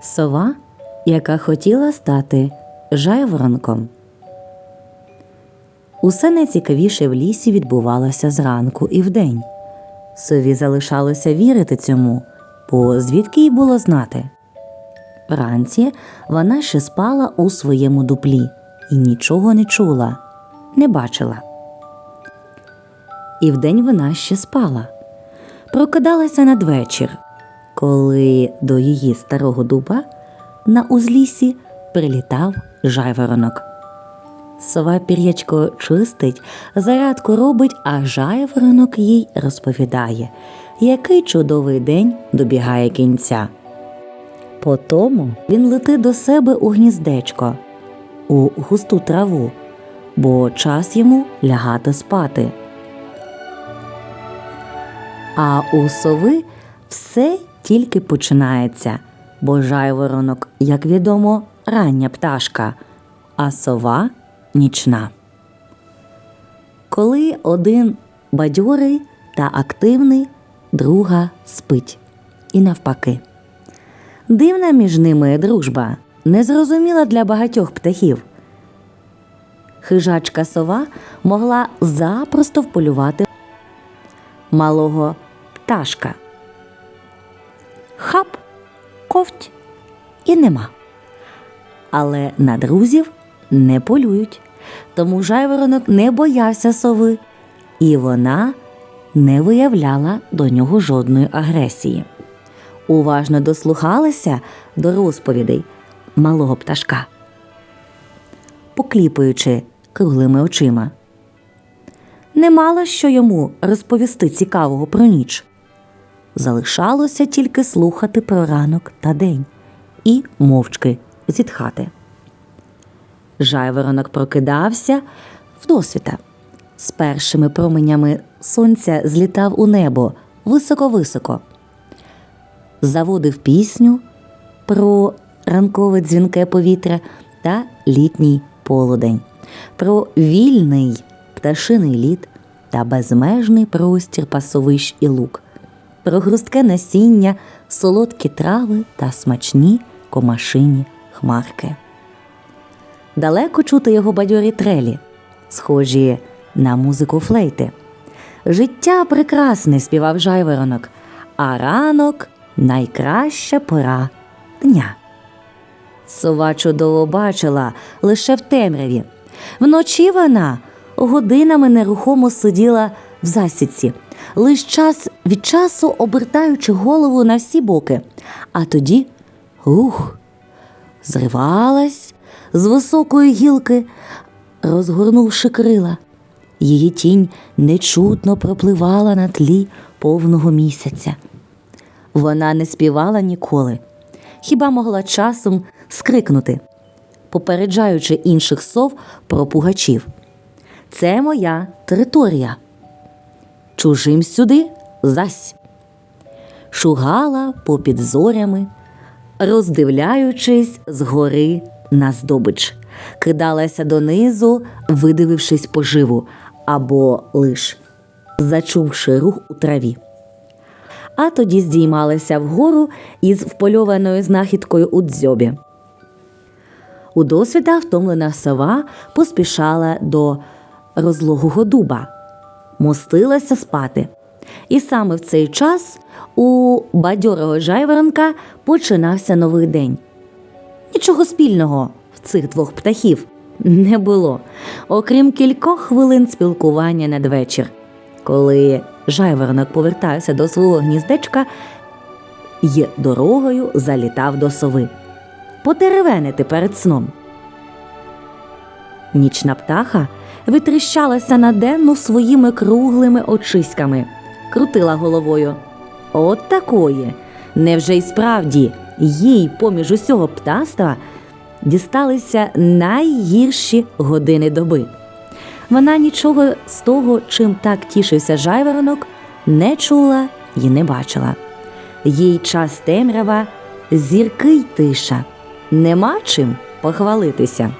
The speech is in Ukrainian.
Сова, яка хотіла стати жайворонком. Усе найцікавіше в лісі відбувалося зранку і вдень. Сові залишалося вірити цьому, бо звідки їй було знати. Вранці вона ще спала у своєму дуплі і нічого не чула, не бачила. І вдень вона ще спала. Прокидалася надвечір, коли до її старого дуба на узліссі прилітав жайворонок. Сова пір'ячко чистить, зарядку робить, а жайворонок їй розповідає, який чудовий день добігає кінця. Потому він летить до себе у гніздечко, у густу траву, бо час йому лягати спати. А у сови все тільки починається, бо жайворонок, як відомо, рання пташка, а сова нічна. Коли один бадьорий та активний, друга спить. І навпаки. Дивна між ними дружба, незрозуміла для багатьох птахів. Хижачка сова могла запросто вполювати малого пташка. Хап, ковть і нема. Але на друзів не полюють, тому жайворонок не боявся сови, і вона не виявляла до нього жодної агресії. Уважно дослухалася до розповідей малого пташка, покліпуючи круглими очима. Не мало що йому розповісти цікавого про ніч. Залишалося тільки слухати про ранок та день і мовчки зітхати. Жайворонок прокидався вдосвіта. З першими променями сонця злітав у небо високо-високо. Заводив пісню про ранкове дзвінке повітря та літній полудень, про вільний пташиний літ та безмежний простір пасовищ і лук, про грустке насіння, солодкі трави та смачні комашині хмарки. Далеко чути його бадьорі трелі, схожі на музику флейти. Життя прекрасне, співав жайворонок, а ранок найкраща пора дня. Сова чудово бачила лише в темряві. Вночі вона годинами нерухомо сиділа в засідці, лиш час від часу обертаючи голову на всі боки. А тоді ух, зривалась з високої гілки, розгорнувши крила. Її тінь нечутно пропливала на тлі повного місяця. Вона не співала ніколи, хіба могла часом скрикнути, попереджаючи інших сов про пугачів. Це моя територія. Чужим сюди зась. Шугала попід зорями, роздивляючись згори на здобич, кидалася донизу, видивившись поживу або лиш зачувши рух у траві. А тоді здіймалася вгору із впольованою знахідкою у дзьобі. У досвіда втомлена сова поспішала до розлогого дуба, мостилася спати. І саме в цей час у бадьорого жайворонка починався новий день. Нічого спільного в цих двох птахів не було, окрім кількох хвилин спілкування надвечір, коли жайворонок повертався до свого гніздечка і дорогою залітав до сови. Потеревенити перед сном. Нічна птаха витріщалася на денну своїми круглими очиськами, крутила головою. От такої. Невже й справді їй поміж усього птаства дісталися найгірші години доби. Вона нічого з того, чим так тішився жайворонок, не чула і не бачила. Їй час темрява, зірки й тиша. Нема чим похвалитися.